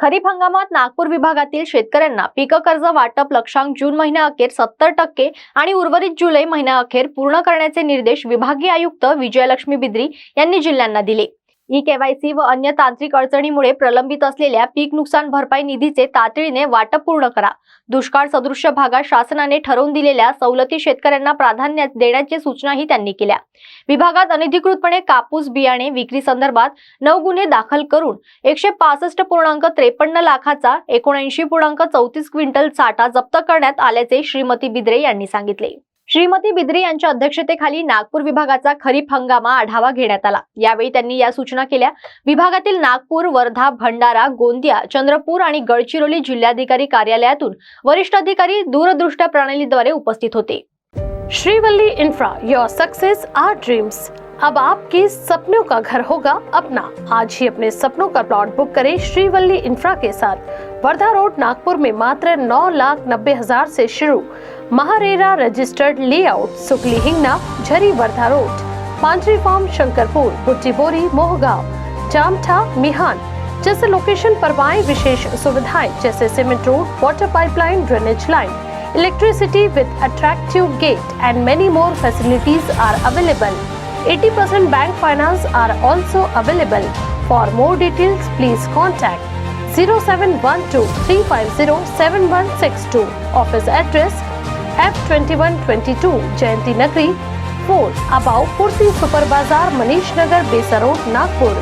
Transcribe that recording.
खरीप हंगामात नागपूर विभागातील शेतकऱ्यांना पीक कर्ज वाटप लक्षांक जून महिन्याअखेर सत्तर टक्के आणि उर्वरित जुलै महिन्याअखेर पूर्ण करण्याचे निर्देश विभागीय आयुक्त विजयलक्ष्मी बिद्री यांनी जिल्ह्यांना दिले. ई केवायसी व अन्य तांत्रिक अडचणीमुळे प्रलंबित असलेल्या पीक नुकसान भरपाई निधीचे तातडीने वाटप पूर्ण करा. दुष्काळ सदृश्य भागात शासनाने ठरवून दिलेल्या सवलती शेतकऱ्यांना प्राधान्य देण्याची सूचनाही त्यांनी केल्या. विभागात अनधिकृतपणे कापूस बियाणे विक्री संदर्भात नऊ गुन्हे दाखल करून एकशे पासष्ट पूर्णांक त्रेपन्न लाखाचा एकोणऐंशी पूर्णांक चौतीस क्विंटल साठा जप्त करण्यात आल्याचे श्रीमती बिद्रे यांनी सांगितले. श्रीमती बिद्रे यांच्या अध्यक्षतेखाली नागपूर विभागाचा खरीप हंगामा आढावा घेण्यात आला. यावेळी त्यांनी या सूचना केल्या. विभागातील नागपूर वर्धा भंडारा गोंदिया चंद्रपूर आणि गडचिरोली जिल्हाधिकारी कार्यालयातून वरिष्ठ अधिकारी दूरदृष्ट प्रणालीद्वारे उपस्थित होते. Shrivalli infra your success our dreams अब आपके सपनों का घर होगा अपना। आज ही अपने सपनों का प्लॉट बुक करें श्रीवल्ली इंफ्रा के साथ। वर्धा रोड, नागपुर में मात्र नौ लाख नब्बे हज़ार से शुरू। MahaRERA registered layout, Sukli Hingna, Zari Wardha road. पांचवी फार्म, शंकरपुर, बुट्टीबोरी, मोहगांव। जामठा, मिहान। जैसे लोकेशन पर विशेष सुविधाएँ, जैसे cement road water pipeline drainage line electricity with attractive gate and many more facilities are available 80% bank finance are also available. For more details please contact 0712-350-7162 office address F2122 Jayanti Nagri 4 above Purti Super Bazaar Manish Nagar Besa Road Nagpur